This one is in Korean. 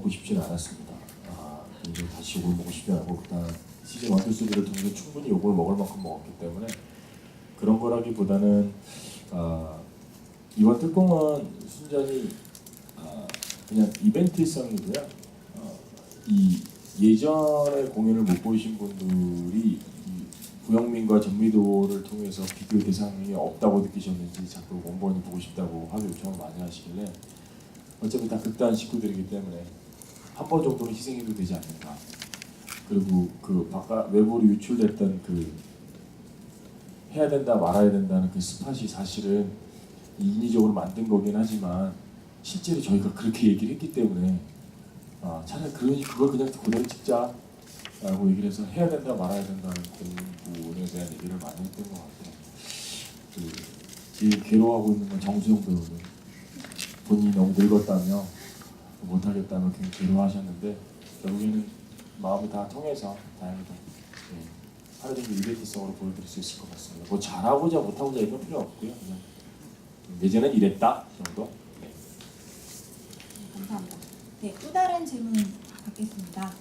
보고 싶지는 않았습니다. 아, 이제 다시 욕을 먹고 싶지 않고 그다음 시즌 1, 2, 3를 통해서 충분히 욕을 먹을 만큼 먹었기 때문에 그런 거라기보다는 아, 이번 특공은 순전히 아, 그냥 이벤트성이고요. 어, 이 예전에 공연을 못 보신 분들이 이 구영민과 전미도를 통해서 비교 대상이 없다고 느끼셨는지 자꾸 원본이 보고 싶다고 하루 요청을 많이 하시길래 어차피 다 극단 식구들이기 때문에 한 번 정도는 희생해도 되지 않는가. 그리고 그 바깥 외부로 유출됐던 그 해야 된다 말아야 된다는 그 스팟이 사실은 인위적으로 만든 거긴 하지만 실제로 저희가 그렇게 얘기를 했기 때문에 아, 차라리 그, 그걸 그냥 그대로 찍자라고 얘기를 해서 해야 된다 말아야 된다는 그 부분에 대한 얘기를 많이 했던 것 같아요. 그, 제일 괴로워하고 있는 건 정수영 배우는 본인이 너무 늙었다며 못하겠다며 굉장히 괴로워하셨는데 결국에는 마음이 다 통해서 다행히도 예, 하루 종일 이벤트성으로 보여드릴 수 있을 것 같습니다. 뭐 잘하고자 못하고자 이런 필요 없고요. 그냥 예전엔 이랬다 정도. 네. 감사합니다. 네, 또 다른 질문 받겠습니다.